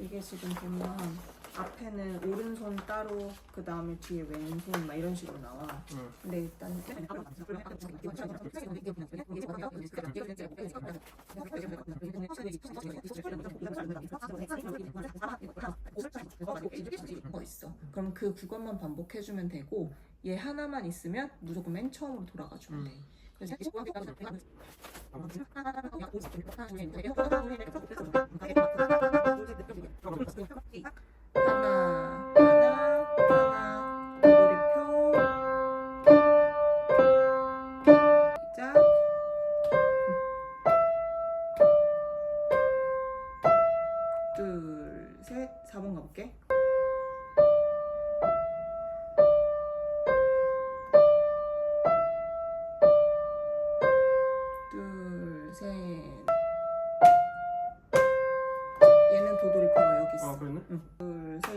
이게 지금 보면 앞에는 오른손 따로 그 다음에 뒤에 왼손 막 이런 식으로 나와. 응. 근데 일단. 그럼 그 그것만 반복해주면 되고 얘 하나만 있으면 무조건 맨 처음으로 돌아가주면 돼. 그래서 셋, 4번 가볼게. 둘, 셋. 얘는 도돌이표가 여기 있어. 아 그랬네? 둘, 셋,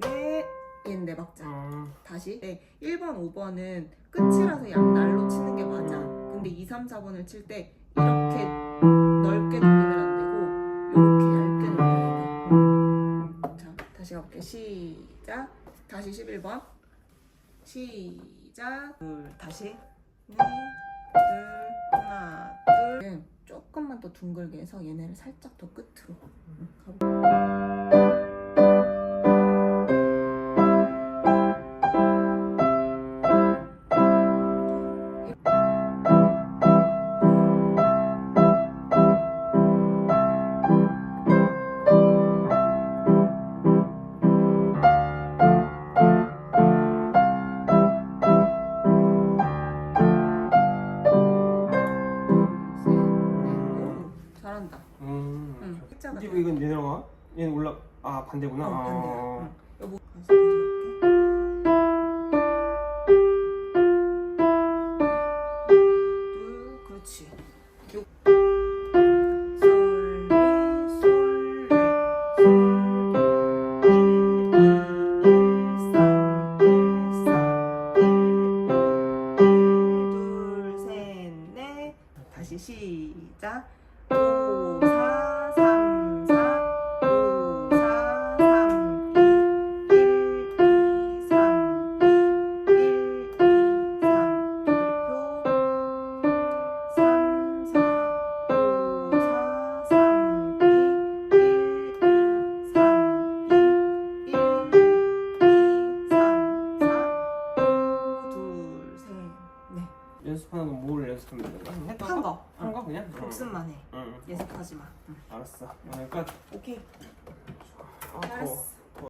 넷. 얘는 네 박자. 아 다시. 네, 1번, 5번은 끝이라서 양날로 치는 게 맞아. 근데 2, 3, 4번을 칠 때 이렇게 넓게 돌리면 안 되고 이렇게 볼게. 시작. 다시 11번. 시작. 둘, 다시. 넷, 둘, 하나, 둘. 네, 조금만 더 둥글게 해서 얘네를 살짝 더 끝으로. 응, 왜 이건 내려가? 얘는 올라 아 반대구나. 어, 반대야. 아. 응. 여보, 다시 다시 갈게. 둘, 그렇지. 요. 솔, 미, 솔, 레, 솔, 미. 일, 이, 일, 삼, 일, 사, 일, 일, 둘, 셋, 넷. 다시 시작. 오, 사, 연습하는 건 뭘 연습하면 되는 거야? 했던 한 거. 한거 그냥? 복습만 해. 응. 응. 예습하지 마. 응. 알았어. 오늘 끝. 오케이. 아, 더워. 잘했어.